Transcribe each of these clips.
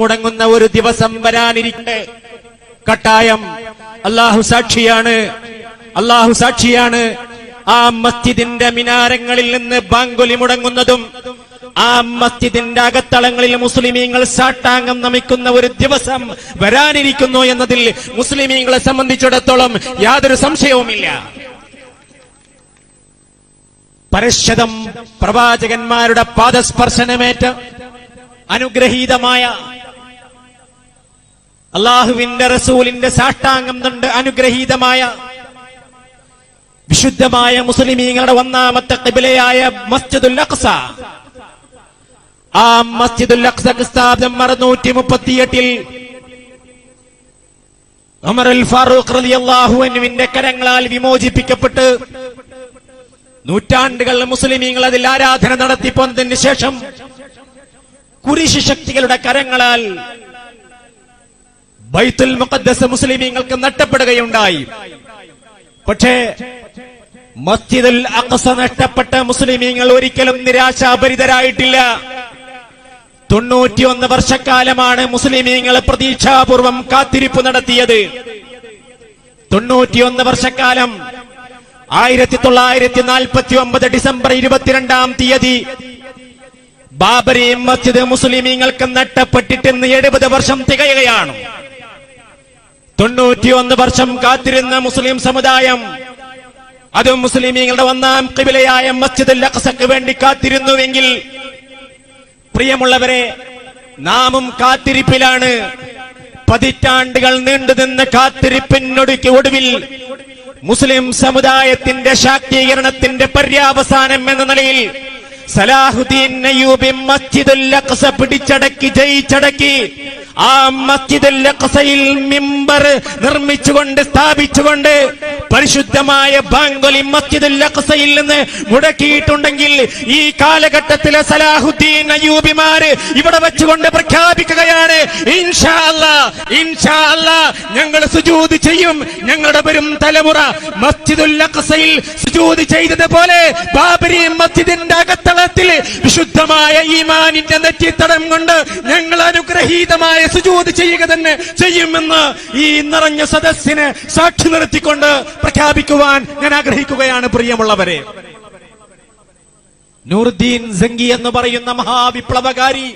മുടങ്ങുന്ന ഒരു ദിവസം വരാനിരിക്കട്ടെ. കട്ടായം. അള്ളാഹു സാക്ഷിയാണ്. അള്ളാഹു സാക്ഷിയാണ്. ആ മസ്ജിദിന്റെ മിനാരങ്ങളിൽ നിന്ന് ബാങ്കുലി മുടങ്ങുന്നതും ആ മസ്ജിദിന്റെ അകത്തളങ്ങളിൽ മുസ്ലിമീങ്ങൾ സാട്ടാംഗം നമിക്കുന്ന ഒരു ദിവസം വരാനിരിക്കുന്നു എന്നതിൽ മുസ്ലിമീങ്ങളെ സംബന്ധിച്ചിടത്തോളം യാതൊരു സംശയവുമില്ല. പരശ്വതം പ്രവാചകന്മാരുടെ പാദസ്പർശനമേറ്റ അനുഗ്രഹീതമായ അള്ളാഹുവിന്റെ റസൂലിന്റെ സാഷ്ടാംഗം കൊണ്ട് അനുഗ്രഹീതമായ വിശുദ്ധമായ മുസ്ലിമീങ്ങളുടെ ഒന്നാമത്തെ കിബിലയായ മസ്ജിദുൽ അഖ്സ ആ മസ്ജിദുൽ അഖ്സക്ക് സ്ഥാപനം അറുന്നൂറ്റി മുപ്പത്തിയെട്ടിൽ ഉമറുൽ ഫാറൂഖ് റളിയല്ലാഹു അൻഹുവിന്റെ കരങ്ങളാൽ വിമോചിപ്പിക്കപ്പെട്ട് നൂറ്റാണ്ടുകൾ മുസ്ലിമീങ്ങൾ അതിൽ ആരാധന നടത്തിപ്പോന്നതിന് ശേഷം കുരിശ് ശക്തികളുടെ കരങ്ങളാൽ ബൈത്തുൽ മുഖദ്ദസ് മുസ്ലിമീങ്ങൾക്ക് നഷ്ടപ്പെടുകയുണ്ടായി. പക്ഷേ മസ്ജിദുൽ അഖസ നഷ്ടപ്പെട്ട മുസ്ലിമീങ്ങൾ ഒരിക്കലും നിരാശാപരിതരായിട്ടില്ല തൊണ്ണൂറ്റിയൊന്ന് വർഷക്കാലമാണ് മുസ്ലിമീങ്ങൾ പ്രതീക്ഷാപൂർവം കാത്തിരിപ്പ് നടത്തിയത്. തൊണ്ണൂറ്റിയൊന്ന് വർഷക്കാലം ആയിരത്തി തൊള്ളായിരത്തി നാൽപ്പത്തി ഒമ്പത് ഡിസംബർ ഇരുപത്തിരണ്ടാം തീയതി ബാബരി മസ്ജിദ് മുസ്ലിമീങ്ങൾക്ക് നഷ്ടപ്പെട്ടിട്ടെന്ന് എഴുപത് വർഷം തികയുകയാണ്. തൊണ്ണൂറ്റിയൊന്ന് വർഷം കാത്തിരുന്ന മുസ്ലിം സമുദായം. അതും മുസ്ലിമീങ്ങളുടെ ഒന്നാം കിബിലയായ മസ്ജിദുൽ അഖസക്ക് വേണ്ടി കാത്തിരുന്നുവെങ്കിൽ പ്രിയമുള്ളവരെ നാമും കാത്തിരിപ്പിലാണ്. പതിറ്റാണ്ടുകൾ നീണ്ടുനിന്ന കാത്തിരിപ്പിനൊടുക്ക് ഒടുവിൽ മുസ്ലിം സമുദായത്തിന്റെ ശാക്തീകരണത്തിന്റെ പര്യാവസാനം എന്ന നിലയിൽ സലാഹുദ്ദീൻ അയ്യൂബി മസ്ജിദുൽ അഖ്സ പിടിച്ചടക്കി ജയിച്ചടക്കി ആ മിമ്പർ നിർമ്മിച്ചുകൊണ്ട് സ്ഥാപിച്ചുകൊണ്ട് പരിശുദ്ധമായ ബാങ്കൊലി മസ്ജിദുൽ അഖ്സയിൽ നിന്ന് മുടക്കിയിട്ടുണ്ടെങ്കിൽ ഈ കാലഘട്ടത്തിലെ സലാഹുദ്ദീൻ അയ്യൂബിമാര് ഇവിടെ വെച്ചുകൊണ്ട് പ്രഖ്യാപിക്കുകയാണ് ഇൻഷാ ഇൻഷാ ഞങ്ങൾ സുജൂദ് ചെയ്യും. ഞങ്ങളുടെ വരും തലമുറ മസ്ജിദുൽ അഖ്സയിൽ സുജൂദ് ചെയ്തതുപോലെ ബാബരി മസ്ജിദിന്റെ അകത്തളത്തിൽ വിശുദ്ധമായ ഈമാനിന്റെ നെറ്റിത്തടം കൊണ്ട് ഞങ്ങൾ അനുഗ്രഹീതമായ സുജൂദ് ചെയ്യുക തന്നെ ചെയ്യുമെന്ന് ഈ നിറഞ്ഞ സദസ്സിനെ സാക്ഷി നിർത്തിക്കൊണ്ട് പ്രഖ്യാപിക്കുവാൻ ഞാൻ ആഗ്രഹിക്കുകയാണ് പ്രിയമുള്ളവരെ. നൂർദ്ദീൻ സംഗി എന്ന് പറയുന്ന മഹാവിപ്ലവകാരി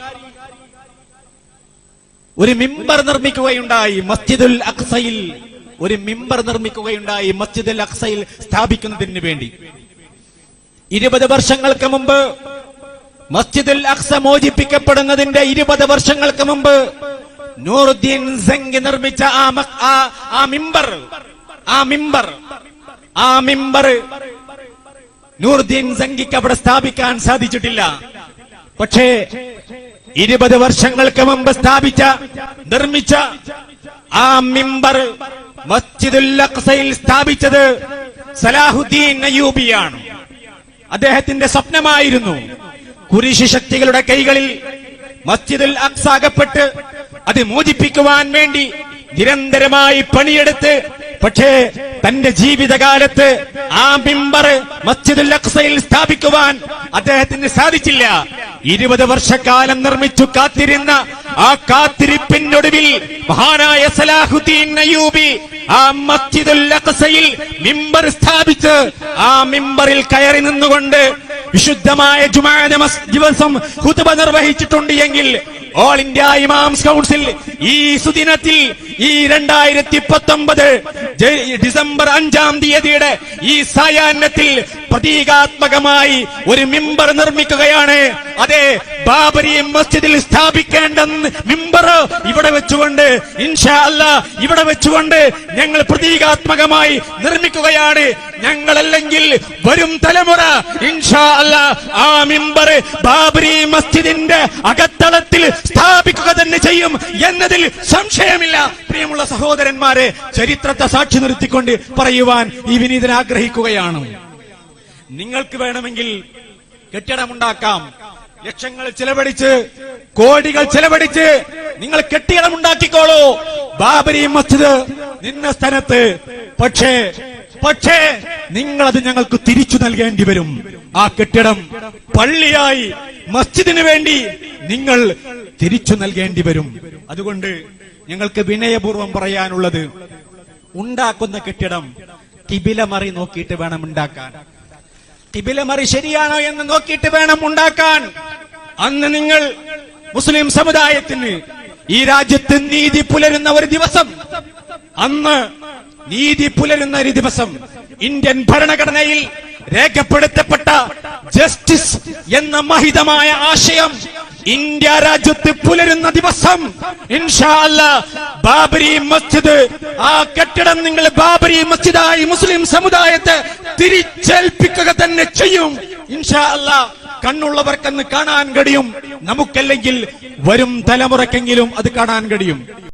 ഒരു മിമ്പർ നിർമ്മിക്കുകയുണ്ടായി മസ്ജിദുൽ അക്സയിൽ. ഒരു മിമ്പർ നിർമ്മിക്കുകയുണ്ടായി മസ്ജിദുൽ അക്സയിൽ സ്ഥാപിക്കുന്നതിന് വേണ്ടി. ഇരുപത് വർഷങ്ങൾക്ക് മുമ്പ് മസ്ജിദുൽ അക്സ മോചിപ്പിക്കപ്പെടുന്നതിന്റെ ഇരുപത് വർഷങ്ങൾക്ക് മുമ്പ് നൂറുദ്ദീൻ സംഗി നിർമ്മിച്ച ആ മിമ്പർ ആ മിമ്പർ ആ മിമ്പർ നൂർദ്ദീൻ സംഘിക്ക് അവിടെ സ്ഥാപിക്കാൻ സാധിച്ചിട്ടില്ല. പക്ഷേ ഇരുപത് വർഷങ്ങൾക്ക് മുമ്പ് സ്ഥാപിച്ച നിർമ്മിച്ച ആ മിമ്പർ മസ്ജിദുൽ സ്ഥാപിച്ചത് സലാഹുദ്ദീൻ അയ്യൂബിയാണ്. അദ്ദേഹത്തിന്റെ സ്വപ്നമായിരുന്നു കുരിശി ശക്തികളുടെ കൈകളിൽ മസ്ജിദുൽ അക്സാകപ്പെട്ട് അത് മോചിപ്പിക്കുവാൻ വേണ്ടി നിരന്തരമായി പണിയെടുത്ത് പക്ഷേ തന്റെ ജീവിതകാലത്ത് ആ മിമ്പർ മസ്ജിദുൽ അക്സയിൽ സ്ഥാപിക്കുവാൻ അദ്ദേഹത്തിന് സാധിച്ചില്ല. ഇരുപത് വർഷക്കാലം നിർമ്മിച്ചു കാത്തിരുന്ന ആ കാത്തിരിപ്പിനൊടുവിൽ മഹാനായ സലാഹുദ്ദീൻ അയ്യൂബി ആ മസ്ജിദുൽ അക്സയിൽ മിമ്പർ സ്ഥാപിച്ച് ആ മിമ്പറിൽ കയറി നിന്നുകൊണ്ട് വിശുദ്ധമായ ജുമാന ദിവസം ഹുതുബ നിർവഹിച്ചിട്ടുണ്ട് എങ്കിൽ ഓൾ ഇന്ത്യ ഇമാംസ് കൗൺസിൽ ഈ സുദിനത്തിൽ ഈ രണ്ടായിരത്തി പത്തൊമ്പത് ഡിസംബർ അഞ്ചാം തീയതിയുടെ ഈ സായാഹ്നത്തിൽ പ്രതീകാത്മകമായി ഒരു മിമ്പർ നിർമ്മിക്കുകയാണ്. അതെ ബാബരി മസ്ജിദിൽ സ്ഥാപിക്കേണ്ട മിമ്പർ ഇവിടെ വെച്ചുകൊണ്ട് ഇൻഷാ അല്ല ഇവിടെ വെച്ചുകൊണ്ട് ഞങ്ങൾ പ്രതീകാത്മകമായി നിർമ്മിക്കുകയാണ്. ഞങ്ങളല്ലെങ്കിൽ വരും തലമുറ ഇൻഷാ അല്ല ആ മിമ്പർ ബാബരി മസ്ജിദിന്റെ അകത്തളത്തിൽ സ്ഥാപിക്കുക തന്നെ ചെയ്യും എന്നതിൽ സംശയമില്ല. പ്രിയമുള്ള സഹോദരന്മാരെ ചരിത്രത്തെ സാക്ഷി നിർത്തിക്കൊണ്ട് പറയുവാൻ ഈ വിനീതൻ ആഗ്രഹിക്കുകയാണ്. നിങ്ങൾക്ക് വേണമെങ്കിൽ കെട്ടിടമുണ്ടാക്കാം. ലക്ഷങ്ങൾ ചെലവഴിച്ച് കോടികൾ ചെലവഴിച്ച് നിങ്ങൾ കെട്ടിടമുണ്ടാക്കിക്കോളൂ. ബാബരി മസ്ജിദ് നിന്ന സ്ഥലത്ത്. പക്ഷേ പക്ഷേ അത് ഞങ്ങൾക്ക് തിരിച്ചു നൽകേണ്ടി വരും. ആ കെട്ടിടം പള്ളിയായി മസ്ജിദിന് വേണ്ടി നിങ്ങൾ തിരിച്ചു നൽകേണ്ടി വരും. അതുകൊണ്ട് ഞങ്ങൾക്ക് വിനയപൂർവം പറയാനുള്ളത് ഉണ്ടാക്കുന്ന കെട്ടിടം കിബിലമറി നോക്കിയിട്ട് വേണം ഉണ്ടാക്കാൻ. കിബിലമറി ശരിയാണോ എന്ന് നോക്കിയിട്ട് വേണം ഉണ്ടാക്കാൻ. അന്ന് നിങ്ങൾ മുസ്ലിം സമുദായത്തിന് ഈ രാജ്യത്ത് നീതി പുലരുന്ന ഒരു ദിവസം അന്ന് നീതി പുലരുന്ന ഒരു ദിവസം ഇന്ത്യൻ ഭരണഘടനയിൽ രേഖപ്പെടുത്തപ്പെട്ട ജസ്റ്റിസ് എന്ന മഹിതമായ ആശയം ഇന്ത്യ രാജ്യത്ത് പുലരുന്ന ദിവസം ബാബരി മസ്ജിദ് ആ കെട്ടിടം നിങ്ങൾ ബാബരി മസ്ജിദായി മുസ്ലിം സമുദായത്തെ തിരിച്ചേൽപ്പിക്കുക തന്നെ ചെയ്യും. ഇൻഷാ അല്ലാ കണ്ണുള്ളവർക്കെന്ന് കാണാൻ കഴിയും. നമുക്കല്ലെങ്കിൽ വരും തലമുറക്കെങ്കിലും അത് കാണാൻ കഴിയും.